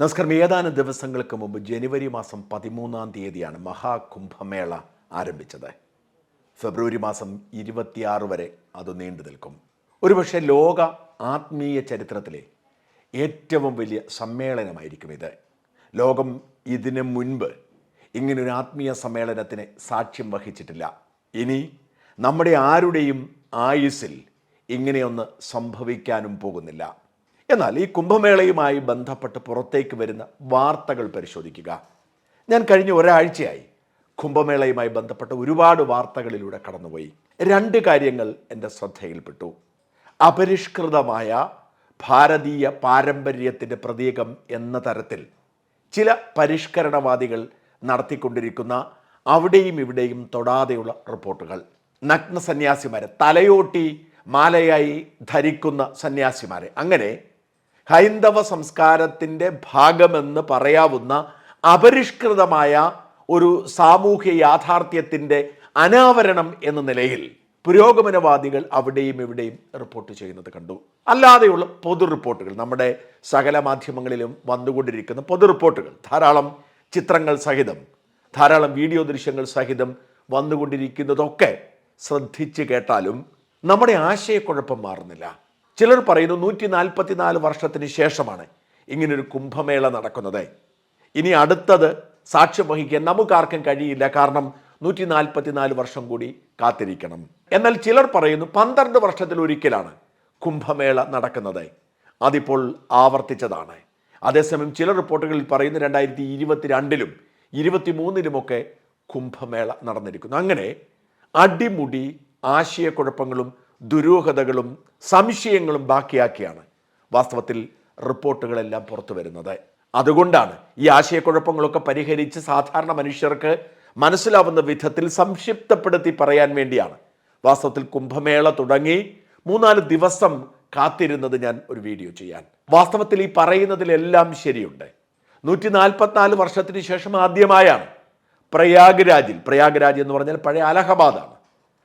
നമസ്കാരം. ഏതാനും ദിവസങ്ങൾക്ക് മുമ്പ് ജനുവരി മാസം പതിമൂന്നാം തീയതിയാണ് മഹാകുംഭമേള ആരംഭിച്ചത്. ഫെബ്രുവരി മാസം ഇരുപത്തിയാറ് വരെ അത് നീണ്ടു നിൽക്കും. ഒരുപക്ഷെ ലോക ആത്മീയ ചരിത്രത്തിലെ ഏറ്റവും വലിയ സമ്മേളനമായിരിക്കും ഇത്. ലോകം ഇതിനു മുൻപ് ഇങ്ങനൊരു ആത്മീയ സമ്മേളനത്തിന് സാക്ഷ്യം വഹിച്ചിട്ടില്ല. ഇനി നമ്മുടെ ആരുടെയും ആയുസ്സിൽ ഇങ്ങനെയൊന്ന് സംഭവിക്കാനും പോകുന്നില്ല. എന്നാൽ ഈ കുംഭമേളയുമായി ബന്ധപ്പെട്ട് പുറത്തേക്ക് വരുന്ന വാർത്തകൾ പരിശോധിക്കുക. ഞാൻ കഴിഞ്ഞ ഒരാഴ്ചയായി കുംഭമേളയുമായി ബന്ധപ്പെട്ട ഒരുപാട് വാർത്തകളിലൂടെ കടന്നുപോയി. രണ്ട് കാര്യങ്ങൾ എന്റെ ശ്രദ്ധയിൽപ്പെട്ടു. അപരിഷ്കൃതമായ ഭാരതീയ പാരമ്പര്യത്തിന്റെ പ്രതീകം എന്ന തരത്തിൽ ചില പരിഷ്കരണവാദികൾ നടത്തിക്കൊണ്ടിരിക്കുന്ന അവിടെയും ഇവിടെയും തൊടാതെയുള്ള റിപ്പോർട്ടുകൾ. നഗ്ന സന്യാസിമാരെ തലയോട്ടി മാലയായി ധരിക്കുന്ന സന്യാസിമാരെ. അങ്ങനെ ഹൈന്ദവ സംസ്കാരത്തിന്റെ ഭാഗമെന്ന് പറയാവുന്ന അപരിഷ്കൃതമായ ഒരു സാമൂഹ്യ യാഥാർത്ഥ്യത്തിന്റെ അനാവരണം എന്ന നിലയിൽ പുരോഗമനവാദികൾ അവിടെയും ഇവിടെയും റിപ്പോർട്ട് ചെയ്യുന്നത് കണ്ടു. അല്ലാതെയുള്ള പൊതു റിപ്പോർട്ടുകൾ നമ്മുടെ സകല മാധ്യമങ്ങളിലും വന്നുകൊണ്ടിരിക്കുന്ന പൊതു റിപ്പോർട്ടുകൾ ധാരാളം ചിത്രങ്ങൾ സഹിതം ധാരാളം വീഡിയോ ദൃശ്യങ്ങൾ സഹിതം വന്നുകൊണ്ടിരിക്കുന്നതൊക്കെ ശ്രദ്ധിച്ച് കേട്ടാലും നമ്മുടെ ആശയക്കുഴപ്പം മാറുന്നില്ല. ചിലർ പറയുന്നു നൂറ്റി നാൽപ്പത്തിനാല് വർഷത്തിന് ശേഷമാണ് ഇങ്ങനൊരു കുംഭമേള നടക്കുന്നത്. ഇനി അടുത്തത് സാക്ഷ്യം വഹിക്കാൻ നമുക്കാർക്കും കഴിയില്ല. കാരണം നൂറ്റി നാൽപ്പത്തിനാല് വർഷം കൂടി കാത്തിരിക്കണം. എന്നാൽ ചിലർ പറയുന്നു പന്ത്രണ്ട് വർഷത്തിൽ ഒരിക്കലാണ് കുംഭമേള നടക്കുന്നത്. അതിപ്പോൾ ആവർത്തിച്ചതാണ്. അതേസമയം ചില റിപ്പോർട്ടുകളിൽ പറയുന്നു രണ്ടായിരത്തി ഇരുപത്തിരണ്ടിലും ഇരുപത്തിമൂന്നിലുമൊക്കെ കുംഭമേള നടന്നിരിക്കുന്നു. അങ്ങനെ അടിമുടി ആശയക്കുഴപ്പങ്ങളും ദുരൂഹതകളും സംശയങ്ങളും ബാക്കിയാക്കിയാണ് വാസ്തവത്തിൽ റിപ്പോർട്ടുകളെല്ലാം പുറത്തു വരുന്നത്. അതുകൊണ്ടാണ് ഈ ആശയക്കുഴപ്പങ്ങളൊക്കെ പരിഹരിച്ച് സാധാരണ മനുഷ്യർക്ക് മനസ്സിലാവുന്ന വിധത്തിൽ സംക്ഷിപ്തപ്പെടുത്തി പറയാൻ വേണ്ടിയാണ്. വാസ്തവത്തിൽ കുംഭമേള തുടങ്ങി മൂന്നാൽ ദിവസം കാത്തിരുന്നത് ഞാൻ ഒരു വീഡിയോ ചെയ്യാൻ. വാസ്തവത്തിൽ ഈ പറയുന്നതിലെല്ലാം ശരിയുണ്ട്. നൂറ്റി നാൽപ്പത്തിനാല് വർഷത്തിന് ശേഷം ആദ്യമായാണ് പ്രയാഗ്രാജിൽ പ്രയാഗ്രാജ് എന്ന് പറഞ്ഞാൽ പഴയ അലഹബാദാണ്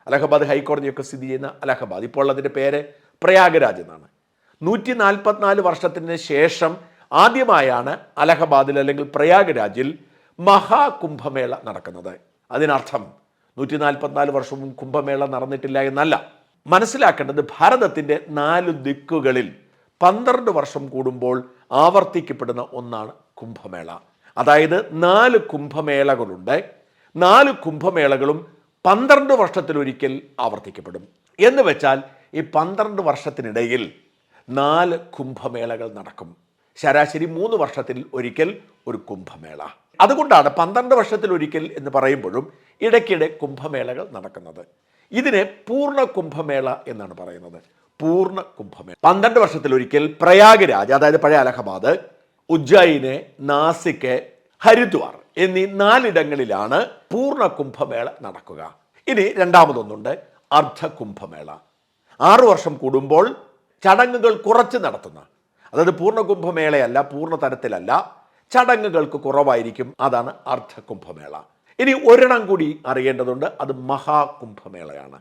അലഹബാദ് ഹൈക്കോടതിയൊക്കെ സ്ഥിതി ചെയ്യുന്ന അലഹബാദ്. ഇപ്പോൾ അതിന്റെ പേര് പ്രയാഗരാജ് എന്നാണ്. നൂറ്റി നാൽപ്പത്തിനാല് വർഷത്തിന് ശേഷം ആദ്യമായാണ് അലഹബാദിൽ അല്ലെങ്കിൽ പ്രയാഗരാജിൽ മഹാകുംഭമേള നടക്കുന്നത്. അതിനർത്ഥം നൂറ്റി നാൽപ്പത്തിനാല് വർഷവും കുംഭമേള നടന്നിട്ടില്ല എന്നല്ല. മനസ്സിലാക്കേണ്ടത് ഭാരതത്തിന്റെ നാല് ദിക്കുകളിൽ പന്ത്രണ്ട് വർഷം കൂടുമ്പോൾ ആവർത്തിക്കപ്പെടുന്ന ഒന്നാണ് കുംഭമേള. അതായത് നാല് കുംഭമേളകളുണ്ട്. നാല് കുംഭമേളകളും പന്ത്രണ്ട് വർഷത്തിലൊരിക്കൽ ആവർത്തിക്കപ്പെടും. എന്ന് വെച്ചാൽ ഈ പന്ത്രണ്ട് വർഷത്തിനിടയിൽ നാല് കുംഭമേളകൾ നടക്കും. ശരാശരി മൂന്ന് വർഷത്തിൽ ഒരിക്കൽ ഒരു കുംഭമേള. അതുകൊണ്ടാണ് പന്ത്രണ്ട് വർഷത്തിൽ ഒരിക്കൽ എന്ന് പറയുമ്പോഴും ഇടയ്ക്കിടെ കുംഭമേളകൾ നടക്കുന്നത്. ഇതിനെ പൂർണ കുംഭമേള എന്നാണ് പറയുന്നത്. പൂർണ കുംഭമേള. പന്ത്രണ്ട് വർഷത്തിൽ ഒരിക്കൽ പ്രയാഗ്രാജ് അതായത് പഴയ അലഹബാദ് ഉജ്ജയിന് നാസിക്ക് ഹരിദ്വാർ എന്നീ നാലിടങ്ങളിലാണ് പൂർണ കുംഭമേള നടക്കുക. ഇനി രണ്ടാമതൊന്നുണ്ട് അർദ്ധ കുംഭമേള ആറു വർഷം കൂടുമ്പോൾ ചടങ്ങുകൾ കുറച്ച് നടത്തുന്ന അതായത് പൂർണ കുംഭമേളയല്ല പൂർണ തരത്തിലല്ല ചടങ്ങുകൾക്ക് കുറവായിരിക്കും അതാണ് അർദ്ധ കുംഭമേള ഇനി ഒരെണ്ണം കൂടി അറിയേണ്ടതുണ്ട് അത് മഹാകുംഭമേളയാണ്.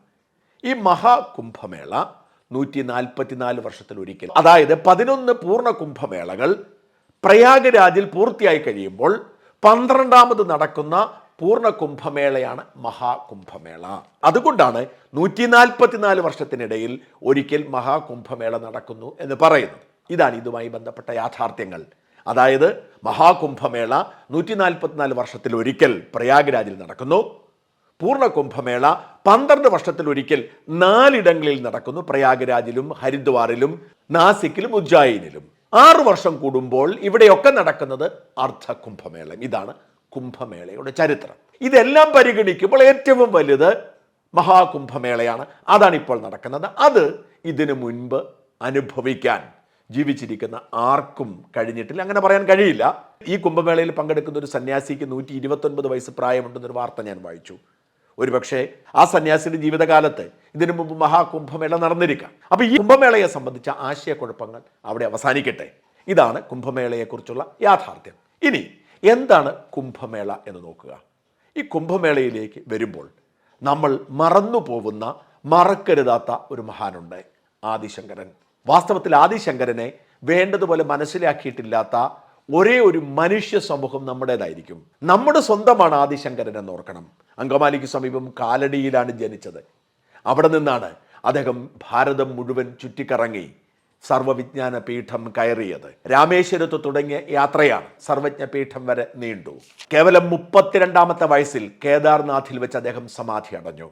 ഈ മഹാകുംഭമേള നൂറ്റി നാൽപ്പത്തിനാല് വർഷത്തിൽ ഒരിക്കൽ അതായത് പതിനൊന്ന് പൂർണ കുംഭമേളകൾ പ്രയാഗരാജിൽ പൂർത്തിയായി കഴിയുമ്പോൾ പന്ത്രണ്ടാമത് നടക്കുന്ന പൂർണ കുംഭമേളയാണ് മഹാകുംഭമേള. അതുകൊണ്ടാണ് നൂറ്റി നാൽപ്പത്തിനാല് വർഷത്തിനിടയിൽ ഒരിക്കൽ മഹാകുംഭമേള നടക്കുന്നു എന്ന് പറയുന്നു ഇതാണ് ഇതുമായി ബന്ധപ്പെട്ട യാഥാർത്ഥ്യങ്ങൾ. അതായത് മഹാകുംഭമേള നൂറ്റി നാൽപ്പത്തിനാല് വർഷത്തിൽ ഒരിക്കൽ പ്രയാഗ്രാജിൽ നടക്കുന്നു. പൂർണ കുംഭമേള പന്ത്രണ്ട് വർഷത്തിൽ ഒരിക്കൽ നാലിടങ്ങളിൽ നടക്കുന്നു. പ്രയാഗ്രാജിലും ഹരിദ്വാറിലും നാസിക്കിലും ഉജ്ജായിനിലും. ആറു വർഷം കൂടുമ്പോൾ ഇവിടെയൊക്കെ നടക്കുന്നത് അർദ്ധ കുംഭമേളം ഇതാണ് കുംഭമേളയുടെ ചരിത്രം. ഇതെല്ലാം പരിഗണിക്കുമ്പോൾ ഏറ്റവും വലുത് മഹാകുംഭമേളയാണ്. അതാണ് ഇപ്പോൾ നടക്കുന്നത്. അത് ഇതിനു മുൻപ് അനുഭവിക്കാൻ ജീവിച്ചിരിക്കുന്ന ആർക്കും കഴിഞ്ഞിട്ടില്ല. അങ്ങനെ പറയാൻ കഴിയില്ല. ഈ കുംഭമേളയിൽ പങ്കെടുക്കുന്ന ഒരു സന്യാസിക്ക് നൂറ്റി ഇരുപത്തൊൻപത് വയസ്സ് പ്രായമുണ്ടെന്നൊരു വാർത്ത ഞാൻ വായിച്ചു. ഒരുപക്ഷെ ആ സന്യാസിയുടെ ജീവിതകാലത്ത് ഇതിനു മുമ്പ് മഹാകുംഭമേള നടന്നിരിക്കാം. അപ്പോൾ ഈ കുംഭമേളയെ സംബന്ധിച്ച ആശയക്കുഴപ്പങ്ങൾ അവിടെ അവസാനിക്കട്ടെ. ഇതാണ് കുംഭമേളയെക്കുറിച്ചുള്ള യാഥാർത്ഥ്യം. ഇനി എന്താണ് കുംഭമേള എന്ന് നോക്കുക. ഈ കുംഭമേളയിലേക്ക് വരുമ്പോൾ നമ്മൾ മറന്നു പോകുന്ന മറക്കരുതാത്ത ഒരു മഹാനുണ്ട് ആദിശങ്കരൻ. വാസ്തവത്തിൽ ആദിശങ്കരനെ വേണ്ടതുപോലെ മനസ്സിലാക്കിയിട്ടില്ലാത്ത ഒരേ ഒരു മനുഷ്യ സമൂഹം നമ്മുടേതായിരിക്കും. നമ്മുടെ സ്വന്തമാണ് ആദിശങ്കരൻ എന്ന് ഓർക്കണം. അങ്കമാലിക്ക് സമീപം കാലടിയിലാണ് ജനിച്ചത്. അവിടെ നിന്നാണ് അദ്ദേഹം ഭാരതം മുഴുവൻ ചുറ്റിക്കറങ്ങി സർവവിജ്ഞാന പീഠം കയറിയത്. രാമേശ്വരത്ത് തുടങ്ങിയ യാത്രയാണ് സർവജ്ഞ പീഠം വരെ നീണ്ടു. കേവലം മുപ്പത്തിരണ്ടാമത്തെ വയസ്സിൽ കേദാർനാഥിൽ വെച്ച് അദ്ദേഹം സമാധി അടഞ്ഞു.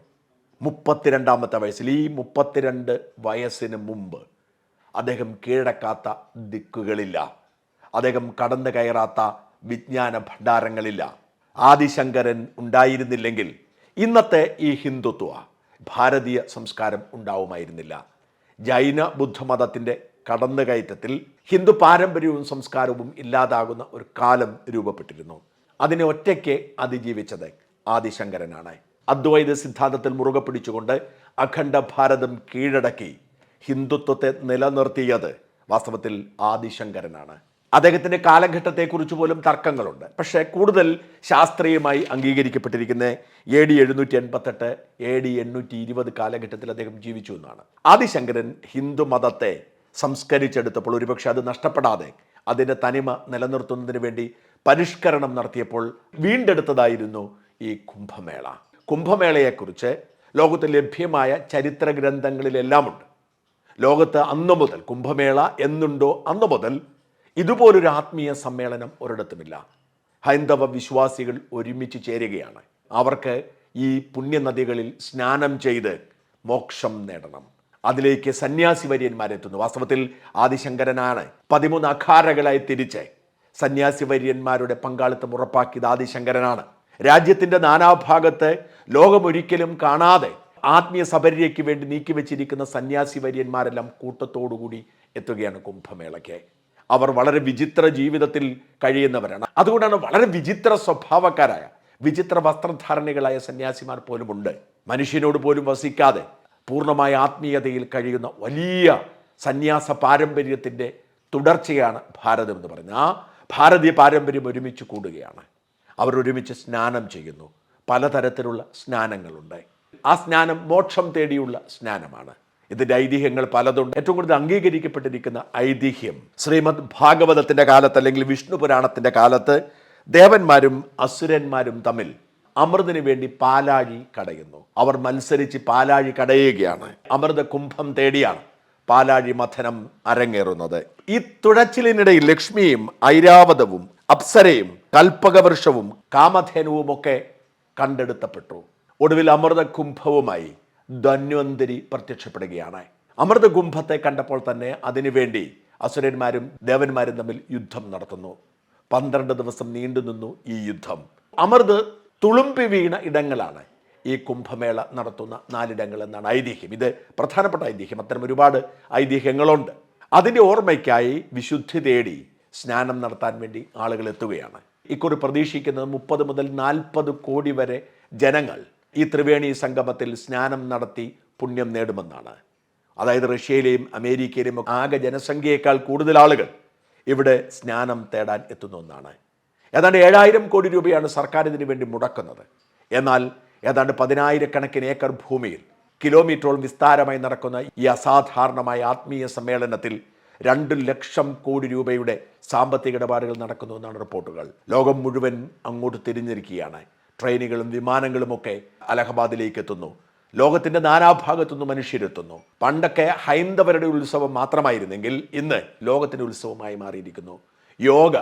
മുപ്പത്തിരണ്ടാമത്തെ വയസ്സിൽ ഈ മുപ്പത്തിരണ്ട് വയസ്സിന് മുമ്പ് അദ്ദേഹം കീഴടക്കാത്ത ദിക്കുകളില്ല. അദ്ദേഹം കടന്നു കയറാത്ത വിജ്ഞാന ഭണ്ഡാരങ്ങളില്ല. ആദിശങ്കരൻ ഉണ്ടായിരുന്നില്ലെങ്കിൽ ഇന്നത്തെ ഈ ഹിന്ദുത്വ ഭാരതീയ സംസ്കാരം ഉണ്ടാവുമായിരുന്നില്ല. ജൈന ബുദ്ധമതത്തിന്റെ കടന്നുകയറ്റത്തിൽ ഹിന്ദു പാരമ്പര്യവും സംസ്കാരവും ഇല്ലാതാകുന്ന ഒരു കാലം രൂപപ്പെട്ടിരുന്നു. അതിനെ ഒറ്റയ്ക്ക് അതിജീവിച്ചത് ആദിശങ്കരനാണ്. അദ്വൈത സിദ്ധാന്തത്തിൽ മുറുകെ പിടിച്ചുകൊണ്ട് അഖണ്ഡ ഭാരതം കീഴടക്കി ഹിന്ദുത്വത്തെ നിലനിർത്തിയത് വാസ്തവത്തിൽ ആദിശങ്കരനാണ്. അദ്ദേഹത്തിന്റെ കാലഘട്ടത്തെക്കുറിച്ച് പോലും തർക്കങ്ങളുണ്ട്. പക്ഷേ കൂടുതൽ ശാസ്ത്രീയമായി അംഗീകരിക്കപ്പെട്ടിരിക്കുന്ന എ ഡി എഴുന്നൂറ്റി എൺപത്തെട്ട് എ ഡി എണ്ണൂറ്റി ഇരുപത് കാലഘട്ടത്തിൽ അദ്ദേഹം ജീവിച്ചു എന്നാണ്. ആദിശങ്കരൻ ഹിന്ദു മതത്തെ സംസ്കരിച്ചെടുത്തപ്പോൾ ഒരുപക്ഷെ അത് നഷ്ടപ്പെടാതെ അതിന്റെ തനിമ നിലനിർത്തുന്നതിന് വേണ്ടി പരിഷ്കരണം നടത്തിയപ്പോൾ വീണ്ടെടുത്തതായിരുന്നു ഈ കുംഭമേള. കുംഭമേളയെക്കുറിച്ച് ലോകത്ത് ലഭ്യമായ ചരിത്ര ഗ്രന്ഥങ്ങളിലെല്ലാമുണ്ട് ലോകത്ത് അന്നു മുതൽ കുംഭമേള എന്നുണ്ടോ അന്നു മുതൽ ഇതുപോലൊരു ആത്മീയ സമ്മേളനം ഒരിടത്തുമില്ല. ഹൈന്ദവ വിശ്വാസികൾ ഒരുമിച്ച് ചേരുകയാണ്. അവർക്ക് ഈ പുണ്യനദികളിൽ സ്നാനം ചെയ്ത് മോക്ഷം നേടണം. അതിലേക്ക് സന്യാസി വര്യന്മാരെത്തുന്നു വാസ്തവത്തിൽ ആദിശങ്കരനാണ്. പതിമൂന്ന് അഖാരകളായി തിരിച്ച് സന്യാസി വര്യന്മാരുടെ പങ്കാളിത്തം ഉറപ്പാക്കിയത് ആദിശങ്കരനാണ്. രാജ്യത്തിന്റെ നാനാഭാഗത്ത് ലോകമൊരിക്കലും കാണാതെ ആത്മീയ സബര്യയ്ക്ക് വേണ്ടി നീക്കിവെച്ചിരിക്കുന്ന സന്യാസി വര്യന്മാരെല്ലാം കൂട്ടത്തോടുകൂടി എത്തുകയാണ് കുംഭമേളയ്ക്ക്. അവർ വളരെ വിചിത്ര ജീവിതത്തിൽ കഴിയുന്നവരാണ്. അതുകൊണ്ടാണ് വളരെ വിചിത്ര സ്വഭാവക്കാരായ വിചിത്ര വസ്ത്രധാരണികളായ സന്യാസിമാർ പോലുമുണ്ട്. മനുഷ്യനോട് പോലും വസിക്കാതെ പൂർണമായ ആത്മീയതയിൽ കഴിയുന്ന വലിയ സന്യാസ പാരമ്പര്യത്തിന്റെ തുടർച്ചയാണ് ഭാരതം എന്ന് പറയുന്നത്. ആ ഭാരതീയ പാരമ്പര്യം ഒരുമിച്ച് കൂടുകയാണ്. അവർ ഒരുമിച്ച് സ്നാനം ചെയ്യുന്നു. പലതരത്തിലുള്ള സ്നാനങ്ങളുണ്ട്. ആ സ്നാനം മോക്ഷം തേടിയുള്ള സ്നാനമാണ്. ഇതിന്റെ ഐതിഹ്യങ്ങൾ പലതുണ്ട്. ഏറ്റവും കൂടുതൽ അംഗീകരിക്കപ്പെട്ടിരിക്കുന്ന ഐതിഹ്യം. ശ്രീമദ് ഭാഗവതത്തിന്റെ കാലത്ത് അല്ലെങ്കിൽ വിഷ്ണു പുരാണത്തിന്റെ കാലത്ത് ദേവന്മാരും അസുരന്മാരും തമ്മിൽ അമൃതിനു വേണ്ടി പാലാഴി കടയുന്നു. അവർ മത്സരിച്ച് പാലാഴി കടയുകയാണ്. അമൃത കുംഭം തേടിയാണ് പാലാഴി മഥനം അരങ്ങേറുന്നത്. ഈ തുഴച്ചിലിനിടയിൽ ലക്ഷ്മിയും ഐരാവതവും അപ്സരയും കൽപ്പകവൃക്ഷവും കാമധേനുവും ഒക്കെ കണ്ടെടുത്തപ്പെട്ടു. ഒടുവിൽ അമൃത കുംഭവുമായി ധന്വന്തരി പ്രത്യക്ഷപ്പെടുകയാണ്. അമൃത ഗുംഭത്തെ കണ്ടപ്പോൾ തന്നെ അതിനുവേണ്ടി അസുരന്മാരും ദേവന്മാരും തമ്മിൽ യുദ്ധം നടത്തുന്നു. പന്ത്രണ്ട് ദിവസം നീണ്ടുനിന്നു ഈ യുദ്ധം. അമൃത് തുളുമ്പി വീണ ഇടങ്ങളാണ് ഈ കുംഭമേള നടത്തുന്ന നാലിടങ്ങൾ എന്നാണ് ഐതിഹ്യം. ഇത് പ്രധാനപ്പെട്ട ഐതിഹ്യം. അത്തരം ഒരുപാട് ഐതിഹ്യങ്ങളുണ്ട്. അതിന്റെ ഓർമ്മയ്ക്കായി വിശുദ്ധി തേടി സ്നാനം നടത്താൻ വേണ്ടി ആളുകൾ എത്തുകയാണ്. ഇക്കുറി പ്രതീക്ഷിക്കുന്നത് മുപ്പത് മുതൽ നാൽപ്പത് കോടി വരെ ജനങ്ങൾ ഈ ത്രിവേണി സംഗമത്തിൽ സ്നാനം നടത്തി പുണ്യം നേടുമെന്നാണ്. അതായത് റഷ്യയിലെയും അമേരിക്കയിലെയും ആകെ ജനസംഖ്യയേക്കാൾ കൂടുതൽ ആളുകൾ ഇവിടെ സ്നാനം തേടാൻ എത്തുന്ന ഒന്നാണ്. ഏതാണ്ട് ഏഴായിരം കോടി രൂപയാണ് സർക്കാർ ഇതിനു വേണ്ടി മുടക്കുന്നത്. എന്നാൽ ഏതാണ്ട് പതിനായിരക്കണക്കിന് ഏക്കർ ഭൂമിയിൽ കിലോമീറ്ററോളം വിസ്താരമായി നടക്കുന്ന ഈ അസാധാരണമായ ആത്മീയ സമ്മേളനത്തിൽ രണ്ട് ലക്ഷം കോടി രൂപയുടെ സാമ്പത്തിക ഇടപാടുകൾ നടക്കുന്നു എന്നാണ് റിപ്പോർട്ടുകൾ. ലോകം മുഴുവൻ അങ്ങോട്ട് തിരിഞ്ഞിരിക്കുകയാണ്. ട്രെയിനുകളും വിമാനങ്ങളും ഒക്കെ അലഹബാദിലേക്ക് എത്തുന്നു. ലോകത്തിന്റെ നാനാഭാഗത്തുനിന്ന് മനുഷ്യരെത്തുന്നു പണ്ടൊക്കെ ഹൈന്ദവരുടെ ഉത്സവം മാത്രമായിരുന്നെങ്കിൽ ഇന്ന് ലോകത്തിന്റെ ഉത്സവമായി മാറിയിരിക്കുന്നു. യോഗ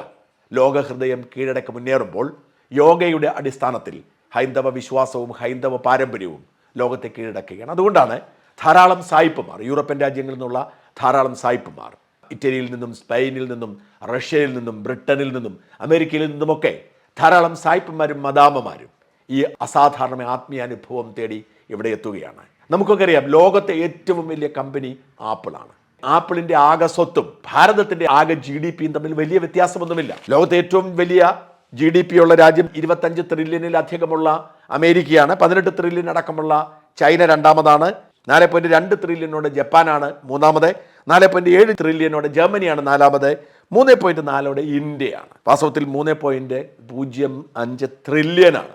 ലോകഹൃദയം കീഴടക്കി മുന്നേറുമ്പോൾ യോഗയുടെ അടിസ്ഥാനത്തിൽ ഹൈന്ദവ വിശ്വാസവും ഹൈന്ദവ പാരമ്പര്യവും ലോകത്തെ കീഴടക്കുകയാണ്. അതുകൊണ്ടാണ് ധാരാളം സായിപ്പുമാർ യൂറോപ്യൻ രാജ്യങ്ങളിൽ നിന്നുള്ള ധാരാളം സായിപ്പുമാർ ഇറ്റലിയിൽ നിന്നും സ്പെയിനിൽ നിന്നും റഷ്യയിൽ നിന്നും ബ്രിട്ടനിൽ നിന്നും അമേരിക്കയിൽ നിന്നുമൊക്കെ ധാരാളം സായിപ്പന്മാരും മദാമമാരും ഈ അസാധാരണ ആത്മീയ അനുഭവം തേടി ഇവിടെ എത്തുകയാണ്. നമുക്കൊക്കെ അറിയാം ലോകത്തെ ഏറ്റവും വലിയ കമ്പനി ആപ്പിളാണ്. ആപ്പിളിന്റെ ആകെ സ്വത്തും ഭാരതത്തിന്റെ ആകെ ജി ഡി പിയും തമ്മിൽ വലിയ വ്യത്യാസമൊന്നുമില്ല. ലോകത്തെ ഏറ്റവും വലിയ ജി ഡി പി ഉള്ള രാജ്യം ഇരുപത്തഞ്ച് ട്രില്യണിലധികമുള്ള അമേരിക്കയാണ് പതിനെട്ട് ട്രില്യൺ അടക്കമുള്ള ചൈന രണ്ടാമതാണ് നാല് പോയിന്റ് രണ്ട് ട്രില്യനോട് ജപ്പാനാണ് മൂന്നാമത് നാല് പോയിന്റ് ഏഴ് ട്രില്യനോട് ജർമ്മനിയാണ് നാലാമത് മൂന്ന് പോയിന്റ് നാലോടെ ഇന്ത്യയാണ്. വാസ്തവത്തിൽ മൂന്ന് പോയിന്റ് പൂജ്യം അഞ്ച് ട്രില്യനാണ്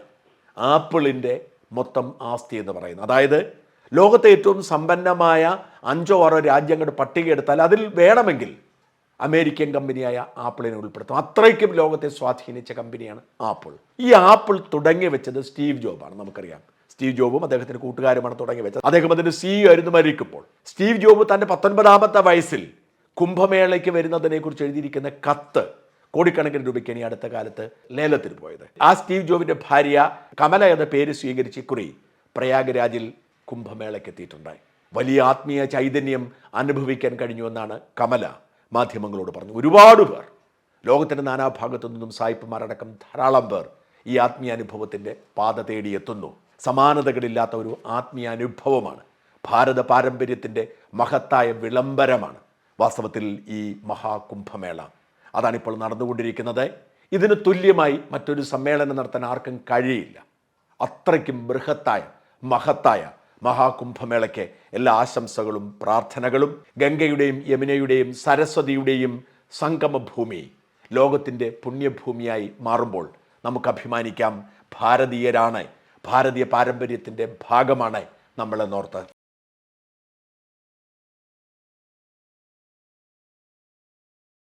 ആപ്പിളിന്റെ മൊത്തം ആസ്തി എന്ന് പറയുന്നത്. അതായത് ലോകത്തെ ഏറ്റവും സമ്പന്നമായ അഞ്ചോ ആറോ രാജ്യങ്ങളുടെ പട്ടിക എടുത്താൽ അതിൽ വേണമെങ്കിൽ അമേരിക്കൻ കമ്പനിയായ ആപ്പിളിനെ ഉൾപ്പെടുത്തും. അത്രയ്ക്കും ലോകത്തെ സ്വാധീനിച്ച കമ്പനിയാണ് ആപ്പിൾ. ഈ ആപ്പിൾ തുടങ്ങി വെച്ചത് സ്റ്റീവ് ജോബാണ് നമുക്കറിയാം. സ്റ്റീവ് ജോബും അദ്ദേഹത്തിന്റെ കൂട്ടുകാരുമാണ് തുടങ്ങി വെച്ചത്. അദ്ദേഹം അതിന്റെ സിഇഒ ആയിരുന്നു മരിക്കുമ്പോൾ. സ്റ്റീവ് ജോബ് തന്റെ പത്തൊൻപതാമത്തെ വയസ്സിൽ കുംഭമേളയ്ക്ക് വരുന്നതിനെ കുറിച്ച് എഴുതിയിരിക്കുന്ന കത്ത് കോടിക്കണക്കിന് രൂപയ്ക്ക് ഇനി അടുത്ത കാലത്ത് ലേലത്തിന് പോയത്. ആ സ്റ്റീവ് ജോബിന്റെ ഭാര്യ കമല എന്ന പേര് സ്വീകരിച്ച് കുറി പ്രയാഗരാജിൽ കുംഭമേളയ്ക്ക് എത്തിയിട്ടുണ്ടായി. വലിയ ആത്മീയ ചൈതന്യം അനുഭവിക്കാൻ കഴിഞ്ഞുവെന്നാണ് കമല മാധ്യമങ്ങളോട് പറഞ്ഞു ഒരുപാട് പേർ ലോകത്തിന്റെ നാനാഭാഗത്തു നിന്നും സായിപ്പുമാരടക്കം ധാരാളം പേർ ഈ ആത്മീയ അനുഭവത്തിന്റെ പാത തേടിയെത്തുന്നു സമാനതകളില്ലാത്ത ഒരു ആത്മീയ അനുഭവമാണ്. ഭാരത പാരമ്പര്യത്തിന്റെ മഹത്തായ വിളംബരമാണ്. വാസ്തവത്തിൽ ഈ മഹാകുംഭമേള. അതാണിപ്പോൾ നടന്നുകൊണ്ടിരിക്കുന്നത്. ഇതിന് തുല്യമായി മറ്റൊരു സമ്മേളനം നടത്താൻ ആർക്കും കഴിയില്ല. അത്രയ്ക്കും ബൃഹത്തായ മഹത്തായ മഹാകുംഭമേളയ്ക്ക് എല്ലാ ആശംസകളും പ്രാർത്ഥനകളും ഗംഗയുടെയും യമുനയുടെയും സരസ്വതിയുടെയും സംഗമഭൂമി ലോകത്തിന്റെ പുണ്യഭൂമിയായി മാറുമ്പോൾ നമുക്ക് അഭിമാനിക്കാം. ഭാരതീയരാണ്. ഭാരതീയ പാരമ്പര്യത്തിന്റെ ഭാഗമാണ് നമ്മളെന്നോർത്ത്.